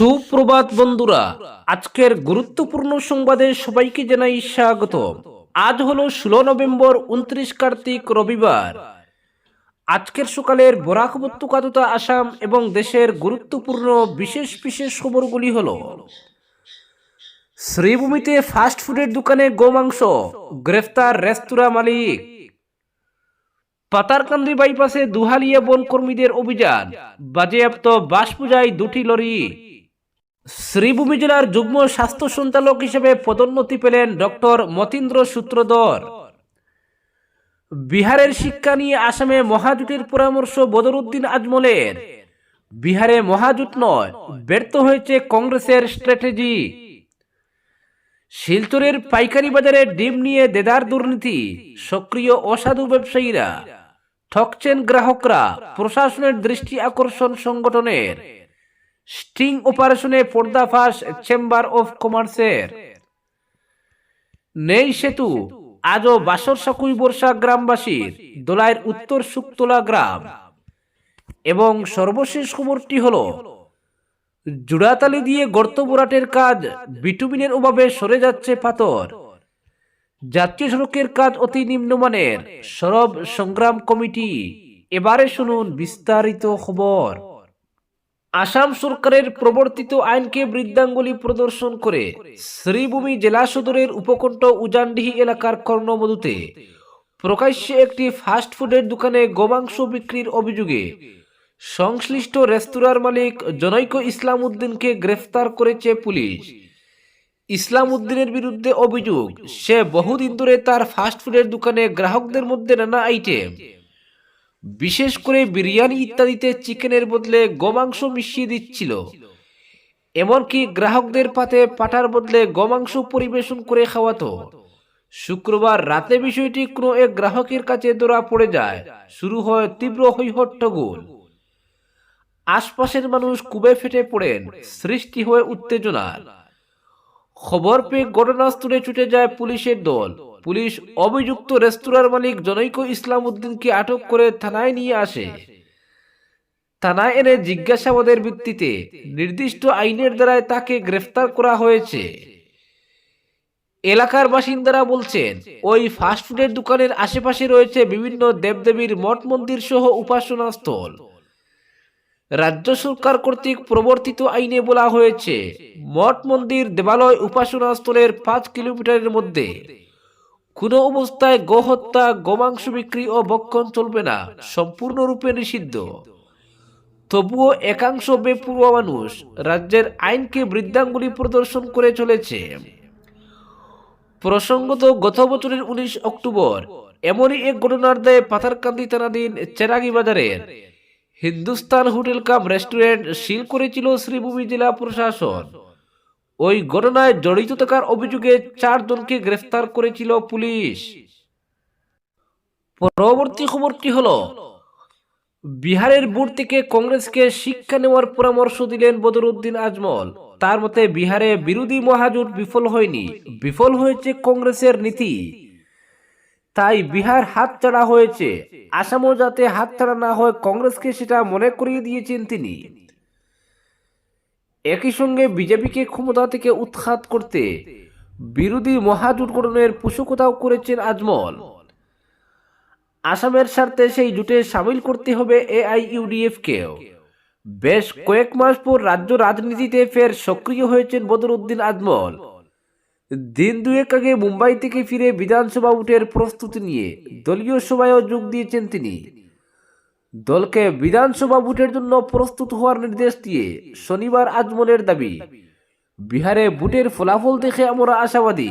সুপ্রভাত বন্ধুরা, আজকের গুরুত্বপূর্ণ সংবাদে সবাইকে জানাই স্বাগত। আজ হলো ষোলো নভেম্বর, উনত্রিশ কার্তিক, রবিবার। আজকের সকালের বরাক উপত্যকা তথা আসাম এবং দেশের গুরুত্বপূর্ণ বিশেষ বিশেষ খবরগুলি হল, শ্রীভূমিতে ফাস্ট ফুডের দোকানে গোমাংস গ্রেফতার রেস্তোরাঁ মালিক। পাতারকান্দি বাইপাসে দুহালিয়া বন কর্মীদের অভিযান, বাজেয়াপ্ত বাস পূজায় দুটি লরি। শ্রীভূমি জেলার যুগ্ম স্বাস্থ্য সঞ্চালক হিসেবে পদোন্নতি পেলেন ডক্টর মতীন্দ্র সূত্রধর। বিহারের শিক্ষা নিয়ে আসামে মহাজোটের পরামর্শ বদরুদ্দিন আজমলের। বিহারে মহাজোট নয়, ব্যর্থ হয়েছে কংগ্রেসের স্ট্র্যাটেজি। শিলচরের পাইকারি বাজারে ডিম নিয়ে দেদার দুর্নীতি, সক্রিয় অসাধু ব্যবসায়ীরা। ঠকছেন গ্রাহকরা, প্রশাসনের দৃষ্টি আকর্ষণ সংগঠনের। স্টিং অপারেশনে পর্দাফাশ চেম্বার অফ কমার্সের। নেই সেতু, আজও বাসর সাকুই বর্ষা গ্রামবাসীর দোলাইয়ের উত্তর শুকতলা গ্রাম। এবং সর্বশেষ খবরটি হল, জুড়াতালি দিয়ে গর্ত বোরাটের কাজ বিটুমিনের অভাবে সরে যাচ্ছে পাথর। জাতীয় সড়কের কাজ অতি নিম্নমানের, সরব সংগ্রাম কমিটি। এবারে শুনুন বিস্তারিত খবর। আসাম সরকারের প্রবর্তিত আইনকে বৃদ্ধাঙ্গুলি প্রদর্শন করে শ্রীভূমি জেলা সদরের উপকণ্ঠ উজানডিহি এলাকার কর্ণমধুতে প্রকাশ্যে একটি ফাস্ট ফুডের দোকানে গোমাংস বিক্রির অভিযোগে সংশ্লিষ্ট রেস্তোরাঁর মালিক জনৈক ইসলাম উদ্দিনকে গ্রেফতার করেছে পুলিশ। ইসলাম উদ্দিনের বিরুদ্ধে অভিযোগ, সে বহুদিন ধরে তার ফাস্টফুডের দোকানে গ্রাহকদের মধ্যে নানা আইটেম বিশেষ করে বিরিয়ানি ইত্যাদিতে চিকেনের বদলে গোমাংস মিশিয়ে দিচ্ছিল। এমনকি গ্রাহকদের পাতে পাটার বদলে গোমাংস পরিবেশন করে খাওয়াতো। শুক্রবার রাতে বিষয়টি কোনো এক গ্রাহকের কাছে ধরা পড়ে যায়। শুরু হয় তীব্র হৈহট্টগোল আশপাশের মানুষ কুবে ফেটে পড়েন, সৃষ্টি হয়ে উত্তেজনার। খবর পেয়ে ঘটনাস্থলে ছুটে যায় পুলিশের দল। পুলিশ অভিযুক্ত রেস্তোরাঁর মালিক জনৈক ইসলাম উদ্দিনকে আটক করে থানায় নিয়ে আসে। থানায় এনে জিজ্ঞাসাবাদের ভিত্তিতে নির্দিষ্ট আইনের দ্বারায় তাকে গ্রেফতার করা হয়েছে। এলাকার বাসিন্দারা বলছেন, ওই ফাস্টফুডের দোকানের আশেপাশে রয়েছে বিভিন্ন দেবদেবীর মঠ মন্দির সহ উপাসনা স্থল রাজ্য সরকার কর্তৃক প্রবর্তিত আইনে বলা হয়েছে, মঠ মন্দির দেবালয় উপাসনা স্থলের পাঁচ কিলোমিটারের মধ্যে কোনো অবস্থায় গোহত্যা, গোমাংস বিক্রি ও বক্ষণ চলবে না, সম্পূর্ণরূপে নিষিদ্ধ। তবুও একাংশ বেপরোয়া মানুষ রাজ্যের আইনকে বৃদ্ধাঙ্গুলি প্রদর্শন করে চলেছে। প্রসঙ্গত গত বছরের উনিশ অক্টোবর এমনই এক ঘটনার দায়ে পাথারকান্দি থানাধীন চেরাগি বাজারের Hindustan hotel cum restaurant seal করেছিল শ্রীভূমি জেলা প্রশাসন। ওই ঘটনায় জড়িত থাকার অভিযোগে চারজনকে গ্রেফতার করেছিল পুলিশ। পরবর্তী খবরটি হলো, বিহারের বোর্ড থেকে কংগ্রেসকে শিক্ষা নেওয়ার পরামর্শ দিলেন বদরুদ্দিন আজমল। তার মতে, বিহারে বিরোধী মহাজোট বিফল হয়নি। বিফল হয়েছে কংগ্রেসের নীতি। তাই বিহার হাত ছাড়া হয়েছে। আসামও যাতে হাত ছাড়া না হয়, কংগ্রেসকে সেটা মনে করিয়ে দিয়েছেন তিনি। একই সঙ্গে বিজেপিকে ক্ষমতা থেকে উৎখাত করতে বিরোধী মহাজোট গঠনের পোষকতাও করেছেন আজমল। আসামের স্বার্থে সেই জোটে সামিল করতে হবে এআইইউডিএফ কেও বেশ কয়েক মাস পর রাজ্য রাজনীতিতে ফের সক্রিয় হয়েছেন বদরুদ্দিন আজমল। দিন দুয়েক আগে মুম্বাই থেকে ফিরে বিধানসভা উঠের প্রস্তুতি নিয়ে দলীয় সভায়ও যোগ দিয়েছেন তিনি। দলকে বিধানসভা ভোটের জন্য প্রস্তুত হওয়ার নির্দেশ দিয়ে শনিবার আজমলের দাবি। বিহারে ভোটের ফলাফল দেখে আমরা আশাবাদী।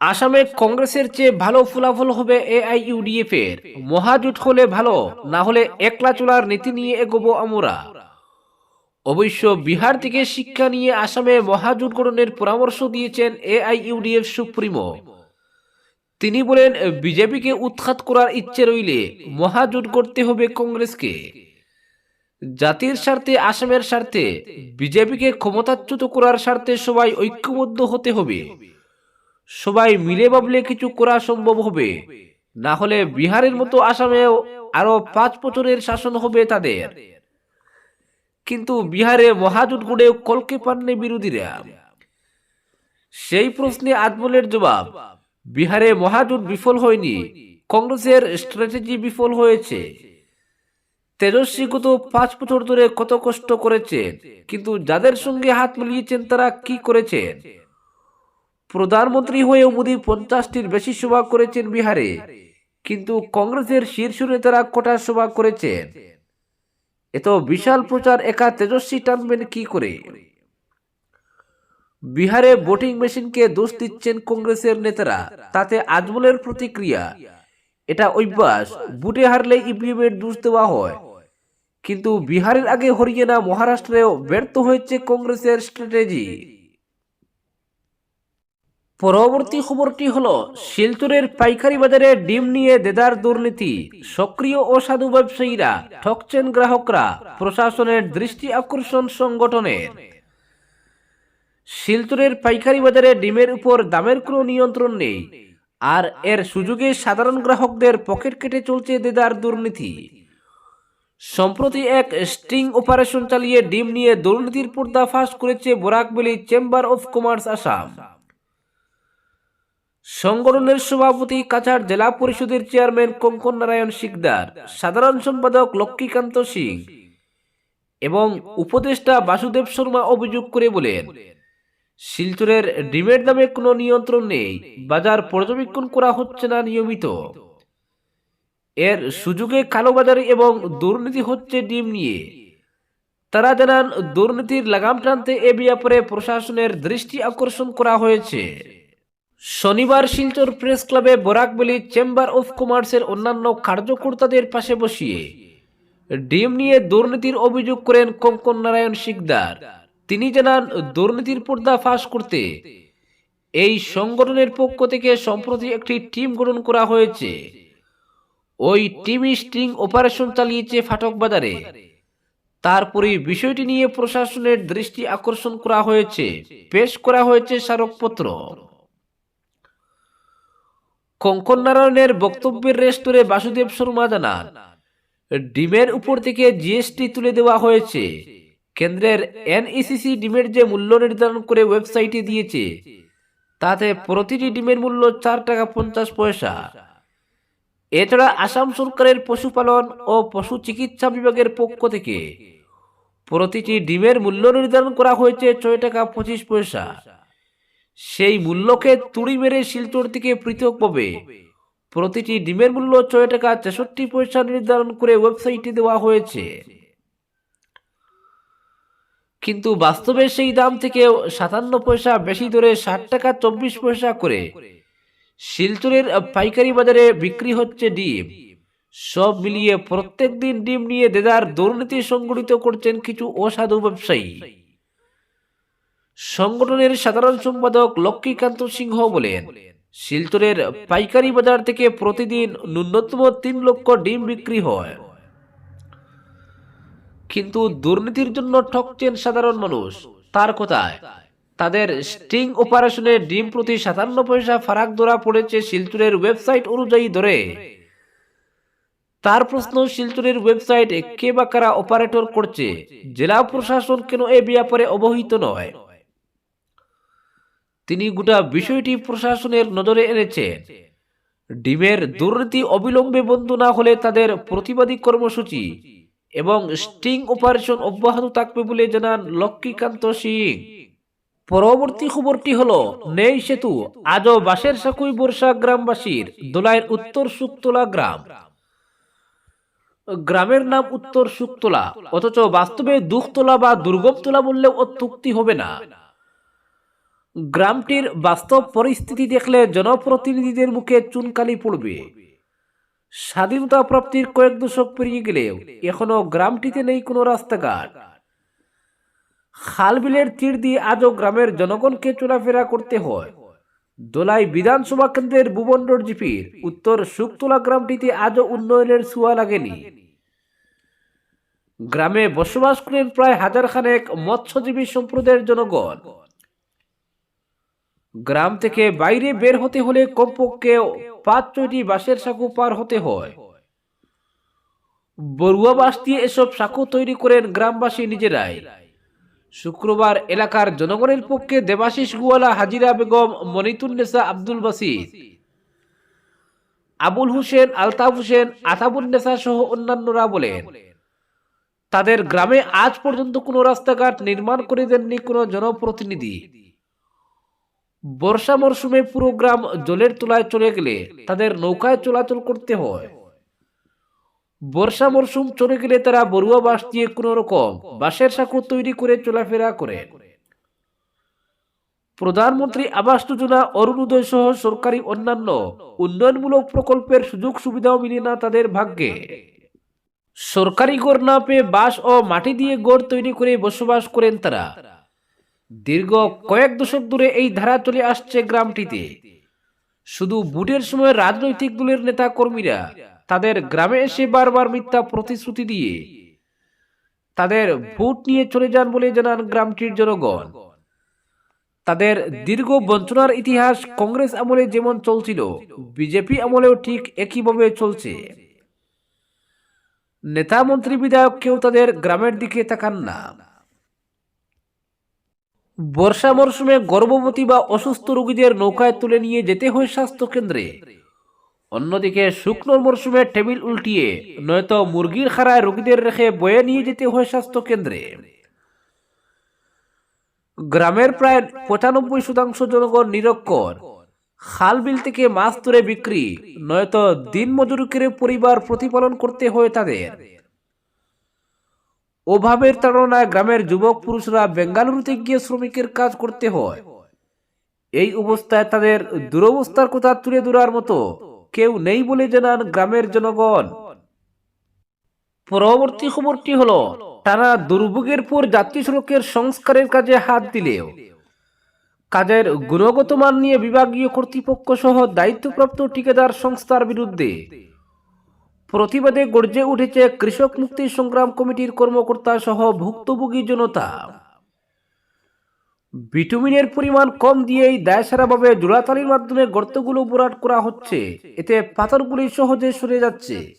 আসামে কংগ্রেসের চেয়ে ভালো ফলাফল হবে এআইইউডিএফ এর মহাজোট হলে ভালো, না হলে একলা চলার নীতি নিয়ে এগোবো আমরা। অবশ্য বিহার থেকে শিক্ষা নিয়ে আসামে মহাজোট গঠনের পরামর্শ দিয়েছেন এআইইউডিএফ সুপ্রিমো। তিনি বলেন, বিজেপিকে উৎখাত করার ইচ্ছে রইলে মহাজোট করতে হবে কংগ্রেসকে। জাতির স্বার্থে, আসামের স্বার্থে, বিজেপিকে ক্ষমতাচ্যুত করার স্বার্থে সবাই ঐক্যবদ্ধ হতে হবে। সবাই মিলে ভাবলে কিছু করা সম্ভব হবে। না হলে বিহারের মতো আসামেও আরও পাঁচ বছরের শাসন হবে তাদের। কিন্তু বিহারে মহাজোট গড়েও কলকে পাননি বিরোধীরা। সেই প্রশ্নে আজমলের জবাব বিহারে মহাজোট বিফল হয়নি, কংগ্রেসের স্ট্র্যাটেজি বিফল হয়েছে। তেজস্বী গত পাঁচ বছর ধরে কত কষ্ট করেছেন কিন্তু যাদের সঙ্গে হাত মিলিয়েছেন তারা কি করেছেন? প্রধানমন্ত্রী হয়েও মোদী পঞ্চাশটির বেশি সভা করেছেন বিহারে, কিন্তু কংগ্রেসের শীর্ষ নেতারা কটা সভা করেছেন? এত বিশাল প্রচার একা তেজস্বী টানবেন কি করে? বিহারে ভোটিং মেশিনকে দোষ দিচ্ছেন কংগ্রেসের নেতারা, তাতে আজমলের প্রতিক্রিয়া? এটা অভ্যাস বুটে হারলে ইভিএমের দোষ দেওয়া হয়। কিন্তু বিহারের আগে হরিয়ানা, মহারাষ্ট্রেও ব্যর্থ হয়েছে কংগ্রেসের স্ট্র্যাটেজি। পরবর্তী খবরটি হল, শিলচরের পাইকারি বাজারে ডিম নিয়ে দেদার দুর্নীতি। সক্রিয় অসাধু ব্যবসায়ীরা ঠকছেন গ্রাহকরা, প্রশাসনের দৃষ্টি আকর্ষণ সংগঠনের। শিলচরের পাইকারি বাজারে ডিমের উপর দামের কোনো নিয়ন্ত্রণ নেই। আর এর সুযোগে সাধারণ গ্রাহকদের পকেট কেটে চলছে দেদার দুর্নীতি। সম্প্রতি এক স্টিং অপারেশন চালিয়ে ডিম নিয়ে দুর্নীতির পর্দা ফাঁস করেছে Barak Valley chamber of commerce Assam. সংগঠনের সভাপতি কাছাড় জেলা পরিষদের চেয়ারম্যান কঙ্কন নারায়ণ শিকদার, সাধারণ সম্পাদক লক্ষ্মীকান্ত সিং এবং উপদেষ্টা বাসুদেব শর্মা অভিযোগ করে বলেন শিলচরের ডিমের দামে কোনো নিয়ন্ত্রণ নেই। বাজার পর্যবেক্ষণ করা হচ্ছে না নিয়মিত। এর সুযোগে কালোবাজারি এবং দুর্নীতি হচ্ছে ডিম নিয়ে। তারা জানান, দুর্নীতির লাগাম টানতে এ ব্যাপারে প্রশাসনের দৃষ্টি আকর্ষণ করা হয়েছে। শনিবার শিলচর প্রেস ক্লাবে বরাকবেলি চেম্বার অফ কমার্সের অন্যান্য কার্যকর্তাদের পাশে বসিয়ে ডিম নিয়ে দুর্নীতির অভিযোগ করেন কঙ্কন নারায়ণ শিকদার। তিনি জানান দুর্নীতির পর্দা ফাঁস করতে এই সংগঠনের পক্ষ থেকে সম্প্রতি একটি টিম গঠন করা হয়েছে। ওই টিম স্ট্রিং অপারেশন চালিয়েছে ফাটক বাজারে। তারপরে বিষয়টি নিয়ে প্রশাসনের দৃষ্টি আকর্ষণ করা হয়েছে, পেশ করা হয়েছে স্মারকপত্র। কঙ্কন নারায়ণের বক্তব্যের রেস্তোরে বাসুদেব শর্মা জানান, ডিমের উপর থেকে জিএসটি তুলে দেওয়া হয়েছে। কেন্দ্রের এনইসিসি ডিমের যে মূল্য নির্ধারণ করে ওয়েবসাইটে দিয়েছে, তাতে প্রতিটি ডিমের মূল্য চার টাকা পঞ্চাশ পয়সা। এছাড়া আসাম সরকারের পশুপালন ও পশু চিকিৎসা বিভাগের পক্ষ থেকে প্রতিটি ডিমের মূল্য নির্ধারণ করা হয়েছে ছয় টাকা পঁচিশ পয়সা। সেই মূল্যকে তুড়ি মেরে শিলচর থেকে পৃথকভাবে প্রতিটি ডিমের মূল্য ছয় টাকা ছেষট্টি পয়সা নির্ধারণ করে ওয়েবসাইটে দেওয়া হয়েছে। কিন্তু বাস্তবে সেই দাম থেকে সাতান্ন পয়সা বেশি ধরে ষাট টাকা চব্বিশ পয়সা করে। শিলচরের পাইকারি বাজারে বিক্রি হচ্ছে ডিম। সব মিলিয়ে প্রত্যেক দিন ডিম নিয়ে দেদার দুর্নীতি সংগঠিত করছেন কিছু অসাধু ব্যবসায়ী। সংগঠনের সাধারণ সম্পাদক লক্ষ্মীকান্ত সিংহ বলেন, শিলচরের পাইকারি বাজার থেকে প্রতিদিন ন্যূনতম তিন লক্ষ ডিম বিক্রি হয়। কিন্তু দুর্নীতির জন্য ঠকছেন সাধারণ মানুষ। তার কথায়? তাদের স্টিং অপারেশনে ডিম প্রতি সাতান্ন পয়সা ফারাক ধরা পড়েছে শিলচরের ওয়েবসাইট অনুযায়ী ধরে। তার প্রশ্ন, শিলচরের ওয়েবসাইট কে বা কারা অপারেটর করছে? জেলা প্রশাসন কেন এ ব্যাপারে অবহিত নয়? তিনি গোটা বিষয়টি প্রশাসনের নজরে এনেছেন। ডিমের দুর্নীতি অবিলম্বে বন্ধ না হলে তাদের প্রতিবাদী কর্মসূচি এবং স্টিং অপারেশন অব্যাহত থাকবে বলে জানান লক্ষ্মীকান্ত সিং পরবর্তী খবরটি হলো, নেই সেতু, আজও বাসের সাকুই বর্ষা গ্রামবাসীর, দোলাইয়ের উত্তর সুক্তলা গ্রাম। গ্রামের নাম উত্তর সুক্তলা অথচ বাস্তবে দুখতলা বা দুর্গমতলা বললেও অত্যুক্তি হবে না। গ্রামটির বাস্তব পরিস্থিতি দেখলে জনপ্রতিনিধিদের মুখে চুনকালি পড়বে। স্বাধীনতা প্রাপ্তির কয়েক দশক পেরিয়ে গেলেও এখনও গ্রামটিতে নেই কোনো রাস্তাঘাট। খালবিলের তীর দিয়ে আজও গ্রামের জনগণকে চলাফেরা করতে হয়। দোলাই বিধানসভা কেন্দ্রের ভুবন্ডর জিপির উত্তর শুকতলা গ্রামটিতে আজও উন্নয়নের ছোঁয়া লাগেনি। গ্রামে বসবাস করেন প্রায় হাজার খানেক মৎস্যজীবী সম্প্রদায়ের জনগণ। গ্রাম থেকে বাইরে বের হতে হলে কমপক্ষে পাঁচ ছয়টি বাসের সাঁকু পার হতে হয়। বড়ুয়া বাস দিয়ে এসব সাঁকো তৈরি করেন গ্রামবাসী নিজেরাই। শুক্রবার এলাকার জনগণের পক্ষে দেবাশিস গুয়ালা, হাজিরা বেগম মনিতুন্নেসা আব্দুল বাসির আবুল হোসেন, আলতাফ হোসেন আতাবুন্নেসা সহ অন্যান্যরা বলেন, তাদের গ্রামে আজ পর্যন্ত কোনো রাস্তাঘাট নির্মাণ করে দেননি কোনো জনপ্রতিনিধি। বর্ষা মরশুমে পুরো গ্রাম জলের তলায় চলে গেলে তাদের নৌকায় চলাচল করতে হয়। বর্ষা মরশুম চলে গেলে তারা বড়ুয়া বাস দিয়ে কোন রকম বাঁশের সাঁকো তৈরি করে চলাফেরা করেন। প্রধানমন্ত্রী আবাস যোজনা অরুণোদয় সহ সরকারি অন্যান্য উন্নয়নমূলক প্রকল্পের সুযোগ সুবিধাও মিলে না তাদের ভাগ্যে। সরকারি গড় না পেয়ে বাঁশ ও মাটি দিয়ে গড় তৈরি করে বসবাস করেন তারা। দীর্ঘ কয়েক দশক ধরে এই ধারা চলে আসছে গ্রামটিতে। শুধু বুটের সময় রাজনৈতিক দলের নেতা কর্মীরা তাদের গ্রামে এসে বারবার মিথ্যা প্রতিশ্রুতি দিয়ে তাদের ভোট নিয়ে চলে যান বলে জানান গ্রামটির জনগণ। তাদের দীর্ঘ বঞ্চনার ইতিহাস কংগ্রেস আমলে যেমন চলছিল, বিজেপি আমলেও ঠিক একইভাবে চলছে। নেতা, মন্ত্রী, বিধায়ক কেউ তাদের গ্রামের দিকে তাকান না। বর্ষা মরশুমে গর্ভবতী বা অসুস্থ রোগীদের নৌকায় তুলে নিয়ে যেতে হয় স্বাস্থ্য কেন্দ্রে অন্যদিকে শুকনো মরশুমে টেবিল উল্টিয়ে নয়তো মুরগির খাড়ায় রোগীদের রেখে বয়ে নিয়ে যেতে হয় স্বাস্থ্য কেন্দ্রে গ্রামের প্রায় পঁচানব্বই শতাংশ জনগণ নিরক্ষর। খাল বিল থেকে মাছ ধরে বিক্রি, নয়তো দিন মজুরি করে পরিবার প্রতিপালন করতে হয় তাদের। অভাবের তাড়নায় গ্রামের যুবক পুরুষরা বেঙ্গালুরুতে গিয়ে শ্রমিকের কাজ করতে হয়। এই অবস্থায় তাদের দুরবস্থার কথা তুলে ধরার মতো কেউ নেই বলে জানান গ্রামের জনগণ। পরবর্তী খবরটি হলো টানা দুর্ভোগের পর যাত্রী সড়কের সংস্কারের কাজে হাত দিলেও। কাজের গুণগত মান নিয়ে বিভাগীয় কর্তৃপক্ষ সহ দায়িত্বপ্রাপ্ত ঠিকাদার সংস্থার বিরুদ্ধে প্রতিবাদে গর্জে উঠেছে কৃষক মুক্তি সংগ্রাম কমিটির কর্মকর্তা সহ ভুক্তভোগী জনতা। বিটুমিনের পরিমাণ কম দিয়েই দায়সারাভাবে জোড়াতালির মাধ্যমে গর্তগুলো ভরাট করা হচ্ছে। এতে পাথরগুলি সহজে সরে যাচ্ছে।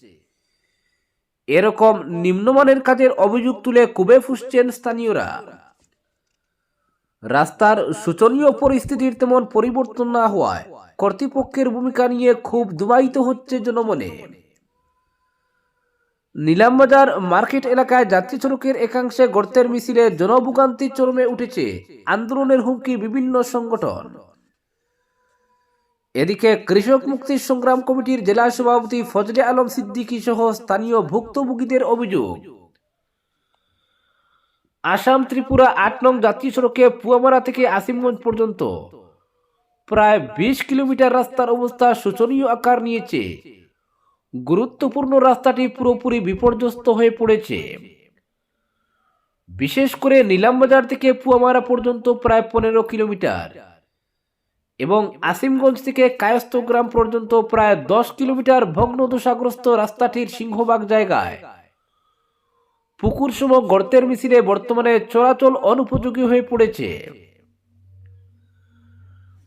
এরকম নিম্নমানের কাজের অভিযোগ তুলে কুবে ফুসছেন স্থানীয়রা। রাস্তার শোচনীয় পরিস্থিতির তেমন পরিবর্তন না হওয়ায় কর্তৃপক্ষের ভূমিকা নিয়ে খুব দুবাইত হচ্ছে জনমনে। নিলামবাজার মার্কেট এলাকায় যাত্রী সড়কের একাংশে গর্তের মিছিলে জনভোগান্তি চরমে উঠেছে। আন্দোলনের হুমকি বিভিন্ন সংগঠন। এদিকে কৃষক মুক্তি সংগ্রাম কমিটির জেলা সভাপতি ফজলে আলম সিদ্দিকী সহ স্থানীয় ভুক্তভোগীদের অভিযোগ। আসাম ত্রিপুরা আট নং যাত্রী সড়কে পুয়ামারা থেকে আসিমগঞ্জ পর্যন্ত। প্রায় বিশ কিলোমিটার রাস্তার অবস্থা শোচনীয় আকার নিয়েছে। গুরুত্বপূর্ণ রাস্তাটি পুরোপুরি বিপর্যস্ত হয়ে পড়েছে। বিশেষ করে নিলামবাজার থেকে পুয়ামারা পর্যন্ত প্রায় পনেরো কিলোমিটার এবং আসিমগঞ্জ থেকে কায়স্থ গ্রাম পর্যন্ত প্রায় দশ কিলোমিটার ভগ্নদশাগ্রস্ত রাস্তাটির সিংহবাগ জায়গায়। পুকুর সম গর্তের মিছিলে বর্তমানে চলাচল অনুপযোগী হয়ে পড়েছে।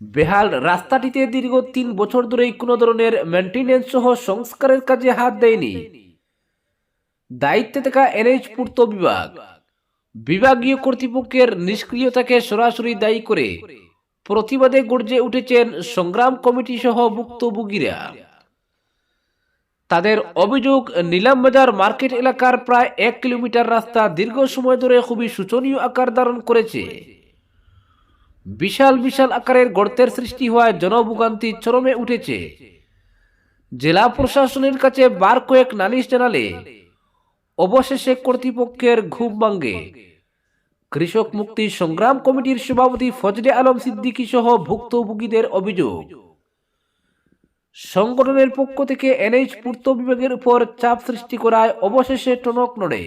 বেহাল রাস্তাটিতে দীর্ঘ তিন বছর ধরেই কোনো ধরনের মেনটেনেন্স সহ সংস্কারের কাজে হাত দেয়নি। দায়িত্বে থাকা এনএইচ পূর্ত বিভাগ। বিভাগীয় কর্তৃপক্ষের নিষ্ক্রিয়তাকে সরাসরি দায়ী করে প্রতিবাদে গর্জে উঠেছেন সংগ্রাম কমিটি সহ ভুক্তভোগীরা। তাদের অভিযোগ, নিলামবাজার মার্কেট এলাকার প্রায় এক কিলোমিটার রাস্তা দীর্ঘ সময় ধরে খুবই শোচনীয় আকার ধারণ করেছে। বিশাল বিশাল আকারের গর্তের সৃষ্টি হওয়ায় জনভোগান্তি চরমে উঠেছে। জেলা প্রশাসনের কাছে বার কয়েক নালিশ জানালে অবশেষে কর্তৃপক্ষের ঘুম ভাঙ্গে কৃষক মুক্তি সংগ্রাম কমিটির সভাপতি ফজলে আলম সিদ্দিকী সহ ভুক্তভোগীদের অভিযোগ, সংগঠনের পক্ষ থেকে এনএইচ পূর্ত বিভাগের উপর চাপ সৃষ্টি করায় অবশেষে টনক নড়ে।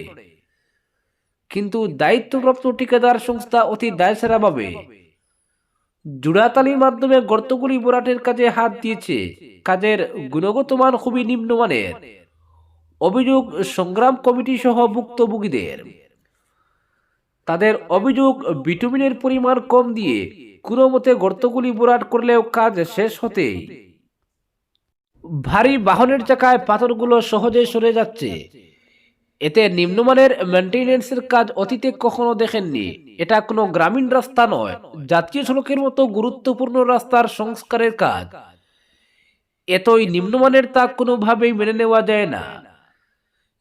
কিন্তু দায়িত্বপ্রাপ্ত ঠিকাদার সংস্থা অতি দায়সারাভাবে জুড়াতালির মাধ্যমে গর্তগুলি বোরাটের কাজে হাত দিয়েছে। কাজের গুণগত মান খুবই নিম্নমানের। অভিযোগ সংগ্রাম কমিটি সহ ভুক্তভোগীদের। তাদের অভিযোগ ভিটামিনের পরিমাণ কম দিয়ে কোনো মতে গর্তগুলি বোরাট করলেও কাজ শেষ হতেই ভারী বাহনের চাকায় পাথরগুলো সহজে সরে যাচ্ছে। এতে নিম্নমানের মেনটেন্যান্সের কাজ অতীতে কখনো দেখেননি। এটা কোনো গ্রামীণ রাস্তা নয়, জাতীয় সড়কের মতো গুরুত্বপূর্ণ রাস্তার সংস্কারের কাজ। এতই নিম্নমানের তা কোনোভাবেই মেনে নেওয়া যায় না।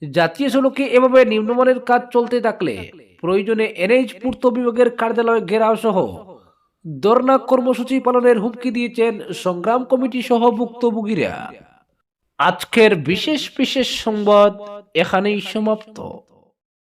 জাতীয় সড়কে এভাবে নিম্নমানের কাজ চলতে থাকলে প্রয়োজনে এনএইচ পূর্ত বিভাগের কার্যালয় ঘেরাও সহ ধর্ণা কর্মসূচি পালনের হুমকি দিয়েছেন সংগ্রাম কমিটি সহ ভুক্তভোগীরা। আজকের বিশেষ বিশেষ সংবাদ এখানেই সমাপ্ত।